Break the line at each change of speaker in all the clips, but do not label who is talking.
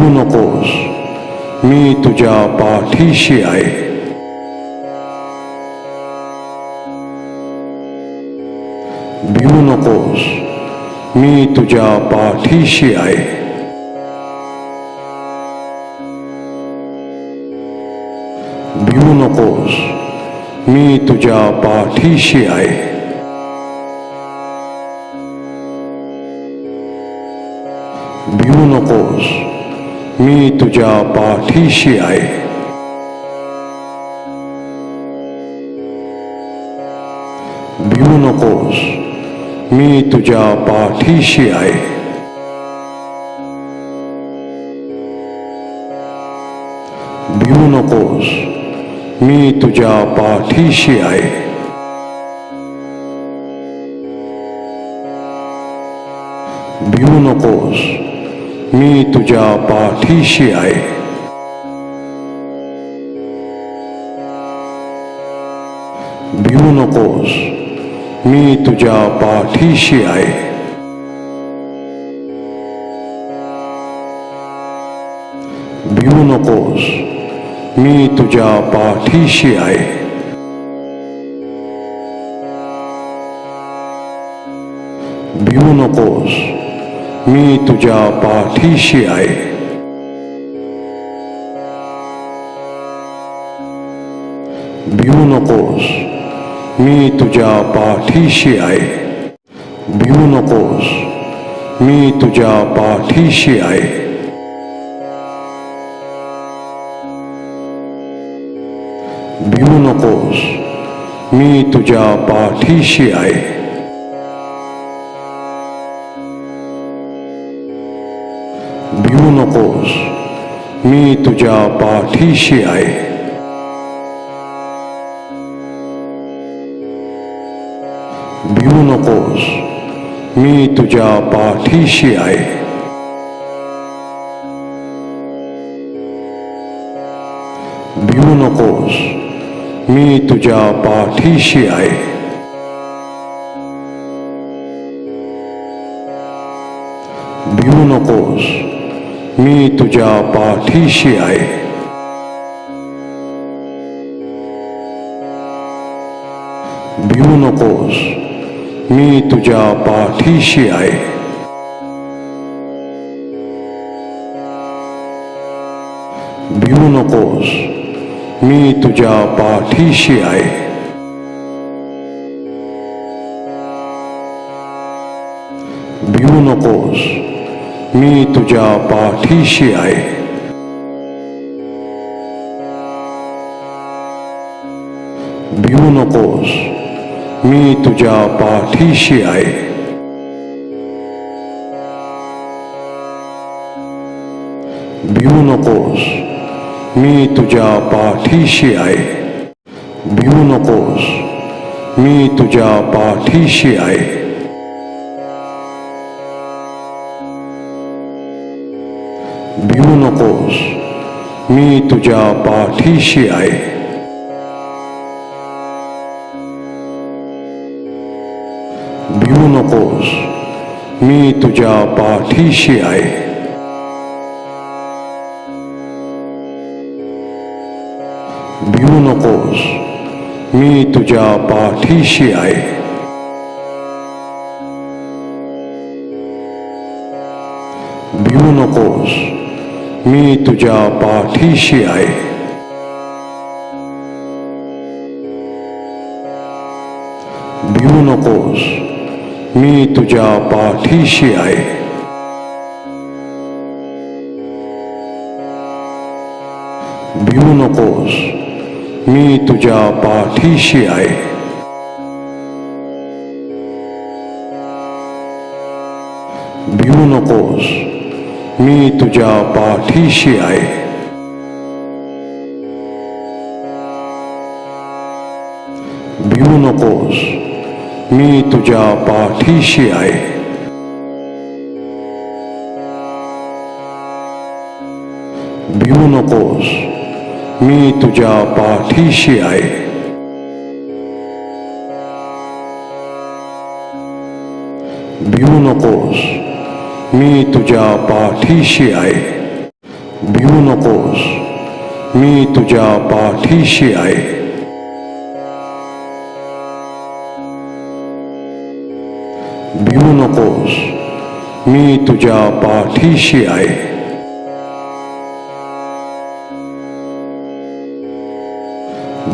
भिवू नकोस मी तुझ्या पाठीशी आहे. भिवू नकोस मी तुझ्या पाठीशी आहे. भिवू नकोस मी तुझ्या पाठीशी आहे. भिवू नकोस मी तुझ्या पाठीशी आहे। भिवू नकोस, मी तुझ्या पाठीशी आहे। भिवू नकोस, मी तुझ्या पाठीशी आहे। भिवू नकोस मी तुझ्या पाठीशी आहे. भिवू नकोस, मी तुझ्या पाठीशी आहे. भिवू नकोस, मी तुझ्या पाठीशी आहे. भिवू नकोस मी तुझ्या पाठीशी आहे भिवू नकोस मी तुझ्या पाठीशी आहे भिवू नकोस मी तुझ्या पाठीशी आहे भिवू नकोस मी तुझ्या पाठीशी आहे नकोस मी तुझ्या पाठीशी आहे. भिवू नकोस. मी तुझ्या पाठीशी आहे. भिवू नकोस. मी तुझ्या पाठीशी आहे. भिवू नकोस. मी तुझ्या पाठीशी आहे. भिवू नकोस, मी तुझ्या पाठीशी आहे. भिवू नकोस, मी तुझ्या पाठीशी आहे. भिवू नकोस मी तुझ्या पाठीशी आहे भिवू नकोस मी तुझ्या पाठीशी आहे भिवू नकोस मी तुझ्या पाठीशी आहे भिवू नकोस मी तुझ्या पाठीशी आहे मी तुझ्या पाठीशी आहे. भिवू नकोस. मी तुझ्या पाठीशी आहे. भिवू नकोस. मी तुझ्या पाठीशी आहे. भिवू नकोस. मी तुझ्या पाठीशी आहे. भिवू नकोस, मी तुझ्या पाठीशी आहे. भिवू नकोस, मी तुझ्या पाठीशी आहे. भिवू नकोस मी तुझ्या पाठीशी आहे. भिवू नकोस. मी तुझ्या पाठीशी आहे. भिवू नकोस. मी तुझ्या पाठीशी आहे. भिवू नकोस. मी तुझ्या पाठीशी आहे. भिवू नकोस. मी तुझ्या पाठीशी आहे. भिवू नकोस. मी तुझ्या पाठीशी आहे.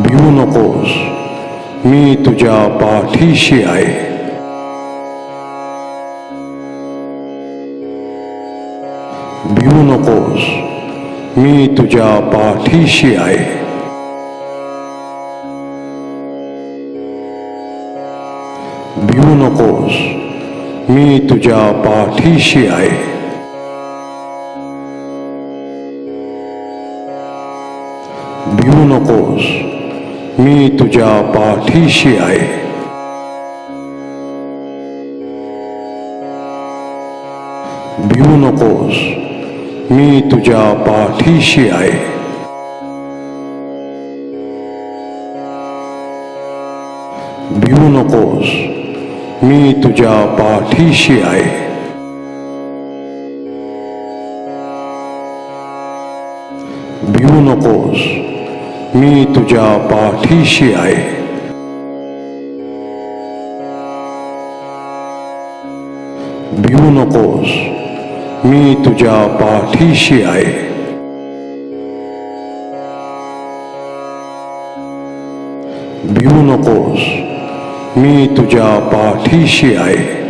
भिवू नकोस. मी तुझ्या पाठीशी आहे. भिवू नकोस मी तुझ्या पाठीशी आहे। भिवू नकोस मी तुझ्या पाठीशी आहे। भिवू नकोस मी तुझ्या पाठीशी आहे। भिवू नकोस मी तुझ्या पाठीशी आहे. भिवू नकोस. मी तुझ्या पाठीशी आहे. भिवू नकोस. मी तुझ्या पाठीशी आहे. भिवू नकोस. मी तुझ्या पाठीशी आहे. भिवू नकोस. मी तुझ्या पाठीशी आहे.